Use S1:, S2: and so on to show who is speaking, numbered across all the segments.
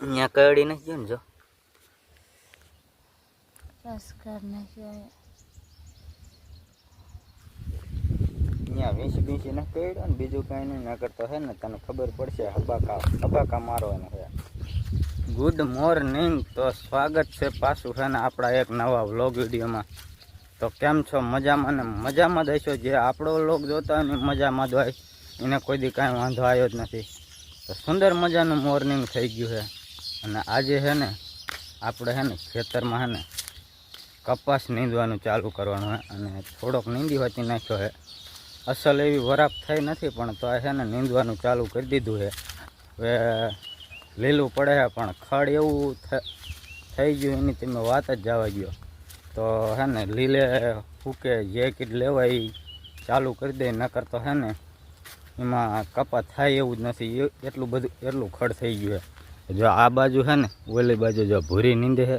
S1: અહીંયા કડી નથી ગયો ને જો.
S2: નાખ્યો
S1: અહીંયા વીસી બીસી ન કર્યો ને બીજું કાંઈ નહીં તો હે ને તને ખબર પડશે હબાકા હબાકા મારવાનું હે. ગુડ મોર્નિંગ તો સ્વાગત છે પાછું છે ને આપણા એક નવા વ્લોગ વિડીયોમાં. તો કેમ છો? મજામાં ને મજામાં જ હશો? જે આપણો વ્લોગ જોતા હોય ને મજામાં જ હોય. એને કોઈ દી કાંઈ વાંધો આવ્યો જ નથી. તો સુંદર મજાનું મોર્નિંગ થઈ ગયું છે અને આજે છે ને, આપણે છે ને ખેતરમાં છે ને કપાસ નીંદવાનું ચાલુ કરવાનું છે અને થોડોક નીંદી વાંચી નાખ્યો છે. અસલ એવી વરાપ થઈ નથી, પણ તો છે ને નીંદવાનું ચાલુ કરી દીધું છે. હવે લીલું પડે છે, પણ ખડ એવું થઈ ગયું, એની તમે વાત જ જવા ગયો તો હે ને લીલે ફૂકે જે કીટ લેવાય એ ચાલુ કરી દે, નકર તો હે ને એમાં કપા થાય એવું જ નથી. એટલું બધું, એટલું ખડ થઈ ગયું છે. જો આ બાજુ છે ને, ઓલી બાજુ જો ભૂરી નીંદે છે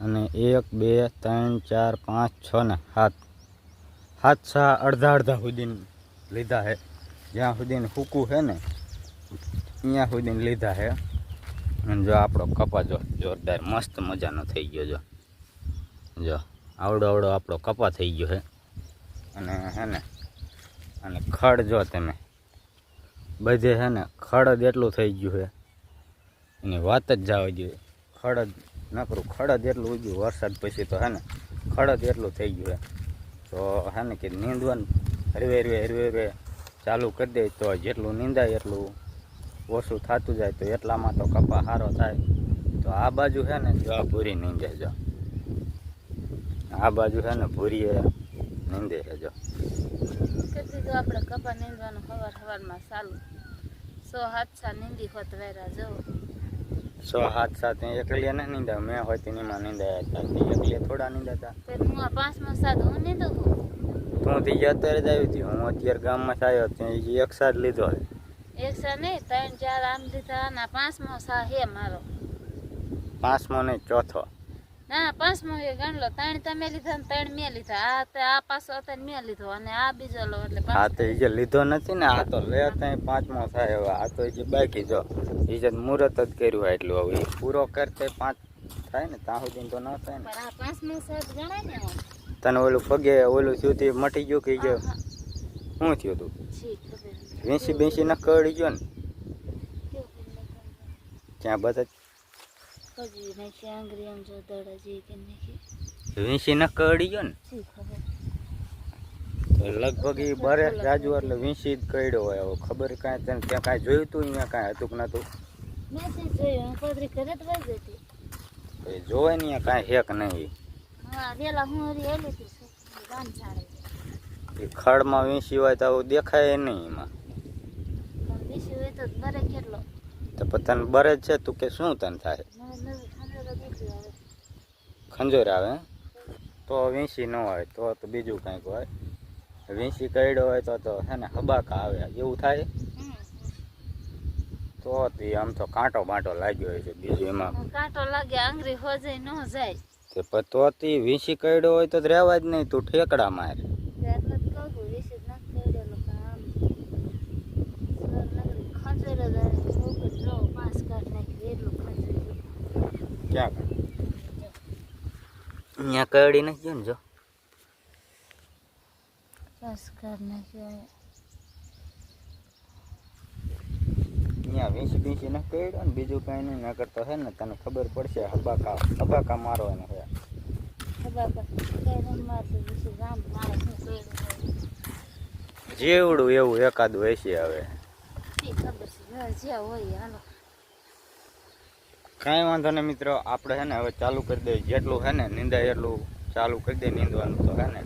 S1: અને એક, બે, ત્રણ, ચાર, પાંચ, છ ને સાત સાત છા અડધા અડધા સુધી લીધા છે જ્યાં સુધી સૂકું છે ને, ત્યાં સુધી લીધા છે અને જો આપણો કપા જો જોરદાર મસ્ત મજાનો થઈ ગયો જો. જો આવડો આવડો આપણો કપા થઈ ગયો છે અને હે ને, અને ખડ જો તમે. બધે છે ને ખડ જ એટલું થઈ ગયું છે એની વાત જ જવા જોઈએ ખડદ નકરું ખડદ એટલું ઉગ્યું. વરસાદ પછી તો હે ને ખડદ એટલું થઈ ગયું તો હે ને કે નીંદવાનું, હરવે હરવે હરવે હરવે ચાલુ કરી દે. તો જેટલું નીંદાય એટલું ઓછું થતું જાય. તો એટલામાં તો કપા સારો થાય. તો આ બાજુ છે ને જો આ ભૂરી નીંદે જો. આ બાજુ છે ને ભૂરીએ નીંદે છે જો.
S2: કરી આપણે કપા નીંદવાનું. સવાર સવારમાં ચાલુ. સો હાથ સા નીંદી હોત વેરા જવો
S1: સો હાથ સાથે એકલી ને નીંદા મેં હોય તેની માં નીંદા હતા. તે એકલીએ થોડા નીંદા
S2: હતા હું પાંચમો સાદ હું નીંદું
S1: તું? તી અત્યારે જ આવી હતી. હું અત્યારે ગામમાં આવ્યો ત્યાં એક સાથ લીધો
S2: એક સા નહીં ત્રણ ચાર આમ લીધા ના પાંચમો સા હે મારો.
S1: પાંચમો નહીં ચોથો.
S2: ના પાંચમો એ ગણલો ત્રણ તમે લીધા ને ત્રણ મેં લીધા. આ તે આ પાછો અત્યારે મેં લીધો અને આ બીજો લો એટલે
S1: આ તો ઈજે જે લીધો નથી ને આ તો લે ત્યાં પાંચમો થાય હવે. આ તો જે બાકી જો એ જે મુહૂર્ત જ કર્યું હોય એટલું હવે. પૂરો કરતે પાંચ થાય ને ત્યાં સુધી તો ન થાય ને.
S2: આ પાંચમો સાદ ગણાય ને
S1: તને ઓલું પગે ઓલું થયું તે મટી ગયું કે ગયો શું થયું તું? વીસી બેસી ન કળી ગયો ને. ત્યાં બધા
S2: કજી નાખી આંગળી આમ જો દડા જેવી કે નાખી
S1: વીસી ન કડી ગયો ને?
S2: શી ખબર?
S1: લગભગ એ બરે રાજુ એટલે વીસી જ કડ્યો હોય હવે. ખબર કાંઈ તને ત્યાં કાંઈ જોયું તું અહીંયા કાંઈ હતું કે નતું
S2: મેં જોયું કોદરી ઘરે જ વહી જતી
S1: એ જોવાય ને અહીંયા કાંઈ હેક નહીં?
S2: હા વેલા હું હરી એલી હતી ગામ છાડે
S1: એ ખડમાં વીસી હોય તો દેખાય નહીં એમાં.
S2: હોય તો બરે કેટલો.
S1: તો પછી બરે છે તું કે શું તને થાય
S2: નવી નવી ખંડેરો દીકરી આવે
S1: ખંજોર આવે તો વીંસી ન હોય તો તો બીજું કંઈક હોય. વીંસી કરડ્યો હોય તો તો હે ને હબાકા આવે એવું થાય. તો આમ તો કાંટો બાંટો લાગ્યો હોય છે બીજું એમાં.
S2: કાંટો લાગે આંગળી હોજાય ન જાય.
S1: તે તો તી વીસી કરડ્યો હોય તો રહેવા જ નહીં તું ઠેકડા માર. ક્યાં અહીંયા નથી ગયો ને જો. અહીંયા વીસી બીસી ન કઈડો ને બીજું કાંઈ નહીં કરતો હે ને તને ખબર પડશે હબાકા હબાકા
S2: મારો એને હે કર્યું?
S1: જેવડું એવું એકાદ વેસી હવે.
S2: ખબર છે જ્યાં હોય
S1: કાંઈ વાંધો નહીં મિત્રો, આપણે હે ને હવે ચાલુ કરી દઈએ. જેટલું હે ને નિંદાય એટલું ચાલુ કરી દઈએ, નીંદવાનું તો હે ને.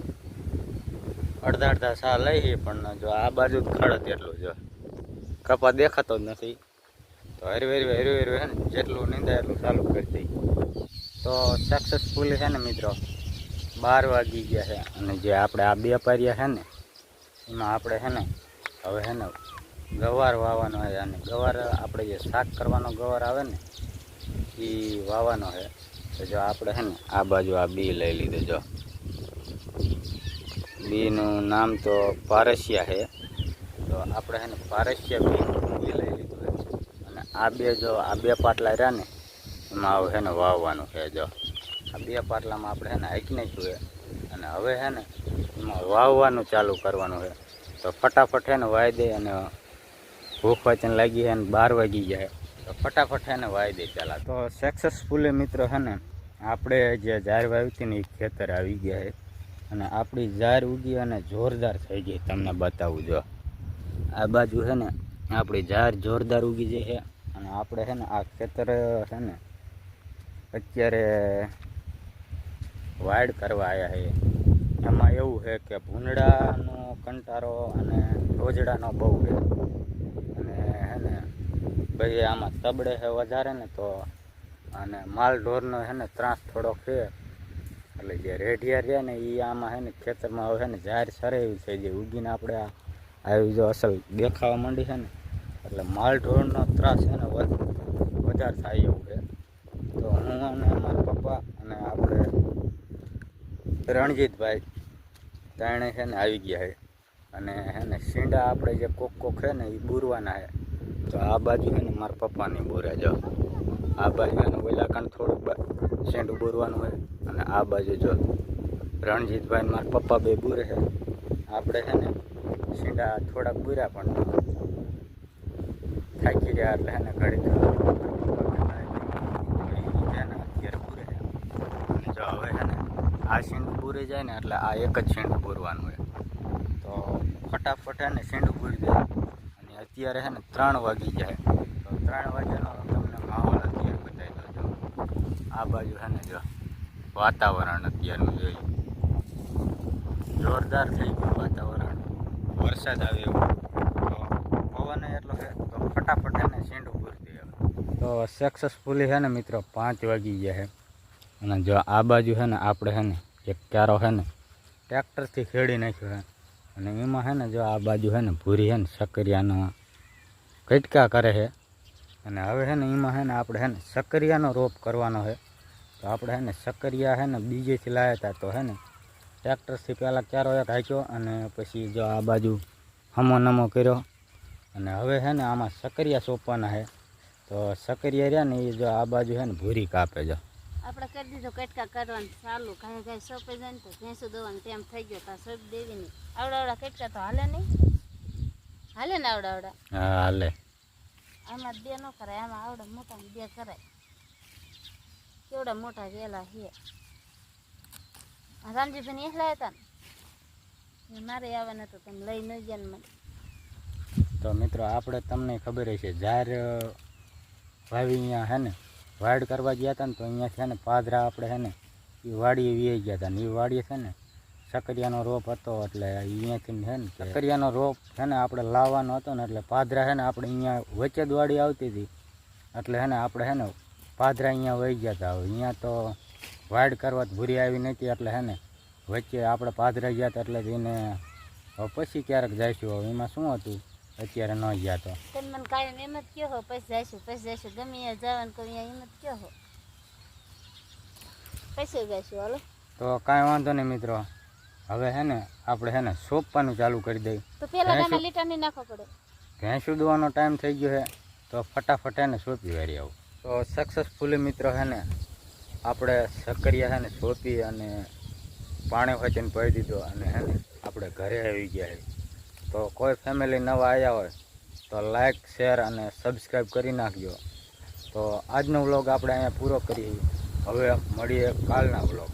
S1: અડધા અડધા સા લઈએ પણ જો આ બાજુ જ ખડત એટલું, જો. કપા દેખાતો જ નથી. તો હરવે હરવે હરવે હે ને જેટલું નીંદાય એટલું ચાલુ કરી દઈએ. તો સક્સેસફુલી છે ને મિત્રો, બાર વાગી ગયા છે. અને જે આપણે આ બે છે ને, એમાં આપણે હે ને હવે હે ને ગવાર વાવવાનો છે. અને ગવાર આપણે જે શાક કરવાનો ગવાર આવે ને એ વાવવાનો છે. તો જો આપણે છે ને, આ બાજુ આ બી લઈ લીધું, જો. બીનું નામ તો પારસિયા છે. તો આપણે છે ને પારસિયા બી બી લઈ લીધું છે. અને આ બે જો, આ બે પાટલા રહ્યા ને, એમાં હવે છે ને વાવવાનું છે, જો. આ બે પાટલામાં આપણે છે ને હાંકી નાખ્યું છે. અને હવે છે ને, એમાં વાવવાનું ચાલુ કરવાનું છે. તો ફટાફટ છે ને વાઈ દે અને ભૂખ વાંચન લાગી છે અને બાર વાગી જાય. ફટાફટ એને વાવી દે ચાલા તો સક્સેસફુલી મિત્રો હે ને, આપણે જે જાર વાવી હતી ને એ ખેતર આવી ગયા છે. અને આપણી જાર ઉગી અને જોરદાર થઈ ગઈ તમને બતાવું જો. આ બાજુ છે ને, આપણી જાર જોરદાર ઉગી જાય છે. અને આપણે છે ને, આ ખેતર છે ને, અત્યારે વાડ કરવા આવ્યા છે. એમાં એવું છે કે ભૂંડડાનો કંટારો અને રોજડાનો બહુ છે. ભાઈ, આમાં તબડે છે વધારે ને તો અને માલ ઢોરનો છે ને ત્રાસ થોડોક છે. એટલે જે રેઢિયા રહ્યા ને એ આમાં છે ને ખેતરમાં હવે છે ને જાહેર સરે એવી જે ઉગીને આપણે આવી જો અસલ દેખાવા માંડી છે ને, એટલે માલ ઢોરનો ત્રાસ છે ને વધ- વધારે થાય એવું છે. તો હું અને મારા પપ્પા અને આપણે રણજીતભાઈ ત્રણે છે ને આવી ગયા છે અને છે ને શીંડા આપણે જે કોક કોક છે ને એ બુરવાના છે તો આ બાજુ છે ને મારા પપ્પાની બોરા જો. આ બાજુ ને ઓલા કાન થોડુંક શેંડું બોરવાનું હોય. અને આ બાજુ જો રણજીતભાઈ મારા પપ્પા બે બોરે છે. આપણે છે ને સીંડા થોડાક બોર્યા પણ થાકી ગયા એટલે એને ઘડી આ શીંડું પૂરી જાય ને એટલે આ એક જ શીંડું પૂરવાનું હોય. તો ફટાફટ એને શીંડું પૂરી દે. અત્યારે છે ને ત્રણ વાગી જાય તો ત્રણ વાગ્યાનો તમને માહોલ અત્યારે બતાવી દો જો આ બાજુ છે ને જો વાતાવરણ અત્યારનું જોઈ જોરદાર થઈ ગયું વાતાવરણ વરસાદ આવે એવું તો પવન એટલો છે તો ફટાફટ એને શીંડું પૂરતી આવે તો સક્સેસફુલી છે ને મિત્રો પાંચ વાગી ગયા છે અને જો આ બાજુ છે ને આપણે છે ને એક ક્યારો છે ને ટ્રેક્ટરથી ખેડી નાખ્યો છે અને એમાં છે ને જો આ બાજુ છે ને ભૂરી છે ને સકરિયાનો કટકા કરે છે. અને હવે છે ને એમાં છે ને આપણે છે ને સકરિયાનો રોપ કરવાનો છે. તો આપણે છે ને સકરિયા છે ને બીજેથી લાવ્યા હતા તો છે ને ટ્રેક્ટરથી પહેલાં ક્યારો એક હાંક્યો અને પછી જો આ બાજુ હમો નમો કર્યો. અને હવે છે ને આમાં સકરિયા સોંપવાના છે. તો સકરિયા રહ્યા ને એ જો આ બાજુ છે ને ભૂરી કાપે જો
S2: આપણે કરી દીધો કટકા કરવાનું ચાલુ. કાંઈ કાંઈ સોંપે જાય ને તો ભેંસું દોવાનું ટાઈમ થઈ ગયો. તો સોંપી દેવી નહીં. આવડા આવડા કટકા તો હાલે નહીં. હાલે ને આવડા આવડા.
S1: હા હાલે.
S2: આમાં બે ન કરાય આમાં આવડા મોટા બે કરાય. કેવડા મોટા વેલા હે રામજીભાઈ એકલા હતા ને? મારે આવવાના તો તમે લઈ ન ગયા ને મને.
S1: તો મિત્રો આપણે તમને ખબર હશે જાર ભાવી અહીંયા હે ને વાડ કરવા ગયા હતા ને તો અહીંયા છે ને પાદરા આપણે હે ને એ વાડીએ વી ગયા હતા ને એ વાડીએ છે ને સકરિયાનો રોપ હતો એટલે અહીંયાથી છે ને સકરિયાનો રોપ છે ને આપણે લાવવાનો હતો ને એટલે પાદરા છે ને આપણે અહીંયા વચ્ચે દોડી આવતી હતી. એટલે છે ને આપણે છે ને પાદરા અહીંયા વહી ગયા હતા અહીંયા તો વાઇડ કરવા ભૂરી આવી નથી એટલે છે ને વચ્ચે આપણે પાદરા ગયા હતા એટલે એને પછી ક્યારેક જઈશું. હવે એમાં શું હતું? અત્યારે ન ગયા તો.
S2: તમે મને કાયમ એમ જ કહો પછી જઈશું પછી જઈશું. ગમે જવાનું કહું એમ જ કહો પછી જઈશું હાલો.
S1: તો કાંઈ વાંધો નહીં મિત્રો. હવે હે ને આપણે હે ને સોંપવાનું ચાલુ કરી દઈએ.
S2: તો પેલા
S1: ભેંસું-
S2: આમાં લીટર પડે.
S1: ભેંસ દોવાનો ટાઈમ થઈ ગયો છે તો ફટાફટ એને સોંપી વારી આવું. તો સક્સેસફુલી મિત્રો હે ને આપણે સક્કરિયા છે ને સોંપી અને પાણી વચન પડી દીધો અને હે ને આપણે ઘરે આવી ગયા છે તો કોઈ ફેમિલી નવા આવ્યા હોય તો લાઈક શેર અને સબસ્ક્રાઈબ કરી નાખજો. તો આજનો વ્લોગ આપણે અહીંયા પૂરો કરીએ. હવે મળીએ કાલના વ્લોગ